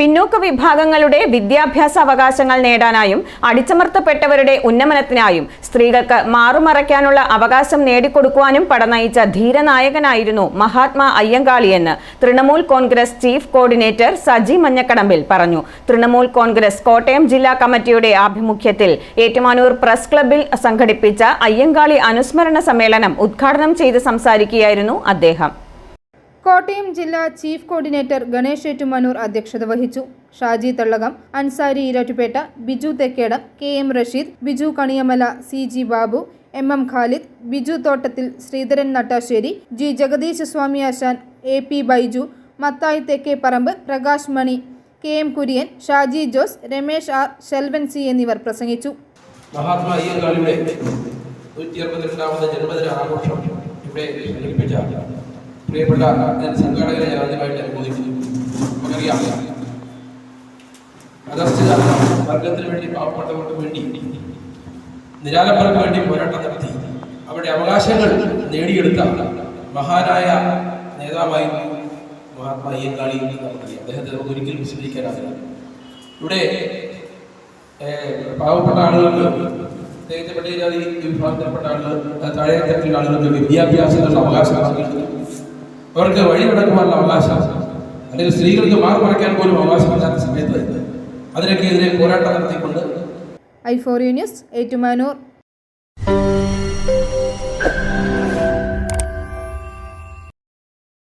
പിന്നോക്ക വിഭാഗങ്ങളുടെ വിദ്യാഭ്യാസ അവകാശങ്ങൾ നേടാനായും അടിച്ചമർത്തപ്പെട്ടവരുടെ ഉന്നമനത്തിനായും സ്ത്രീകൾക്ക് മാറുമറയ്ക്കാനുള്ള അവകാശം നേടിക്കൊടുക്കുവാനും പടനയിച്ച ധീരനായകനായിരുന്നു മഹാത്മാ അയ്യങ്കാളിയെന്ന് തൃണമൂൽ കോൺഗ്രസ് ചീഫ് കോർഡിനേറ്റർ സജി മഞ്ഞക്കടമ്പിൽ പറഞ്ഞു. തൃണമൂൽ കോൺഗ്രസ് കോട്ടയം ജില്ലാ കമ്മിറ്റിയുടെ ആഭിമുഖ്യത്തിൽ ഏറ്റുമാനൂർ പ്രസ് ക്ലബ്ബിൽ സംഘടിപ്പിച്ച അയ്യങ്കാളി അനുസ്മരണ സമ്മേളനം ഉദ്ഘാടനം ചെയ്ത് സംസാരിക്കുകയായിരുന്നു അദ്ദേഹം. കോട്ടയം ജില്ലാ ചീഫ് കോർഡിനേറ്റർ ഗണേഷ് ഏറ്റുമാനൂർ അധ്യക്ഷത വഹിച്ചു. Shaji Thallakam Ansari Erattupetta Biju Thekkedam K M Rasheed Biju Kaniyamala C G Babu M M Khalid Biju Thottathil Sreedharan Nattassery G Jagadish Swami Asan A P Baiju Mathai Thekke Parambu Prakash Mani K M Kurian Shaji Jose Ramesh R Shelvan C എന്നിവർ പ്രസംഗിച്ചു. മഹാത്മാ ജന്മദിന ആഘോഷം ഇവിടെ പ്രിയപ്പെട്ട ഞാൻ സംഘാടകരെ ഞാൻ ആദ്യമായിട്ട് അനുമോദിക്കുന്നു. നമുക്കറിയാം. അധസ്ഥിത വർഗത്തിന് വേണ്ടി പാവപ്പെട്ടവർക്ക് വേണ്ടി നിരാലപ്പർക്ക് വേണ്ടി പോരാട്ടം നടത്തി. അവരുടെ അവകാശങ്ങൾ നേടിയെടുത്ത മഹാനായ നേതാവായിരുന്നു മഹാത്മാ അയ്യങ്കാളി എന്ന് നമുക്കറിയാം. അദ്ദേഹത്തെ നമുക്ക് ഒരിക്കലും ഇവിടെ പാവപ്പെട്ട ആളുകൾക്ക് പ്രത്യേകിച്ച് പട്ടികജാതി വിഭാഗത്തിൽപ്പെട്ട ആളുകൾ താഴെ തരത്തിലുള്ള ആളുകൾക്ക് വിദ്യാഭ്യാസങ്ങളുടെ അവകാശം നൽകിയിട്ടുണ്ട് അവർക്ക് വഴി നടക്കുവാനുള്ള അവകാശം. അല്ലെങ്കിൽ സ്ത്രീകൾക്ക് മാറി മറയ്ക്കാൻ പോലും അവകാശമില്ലാത്ത സമയത്ത് അതിനൊക്കെ എതിരെ പോരാട്ടം നടത്തിക്കൊണ്ട്. ഐ ഫോർ യൂണിയസ് ഏറ്റുമാനൂർ.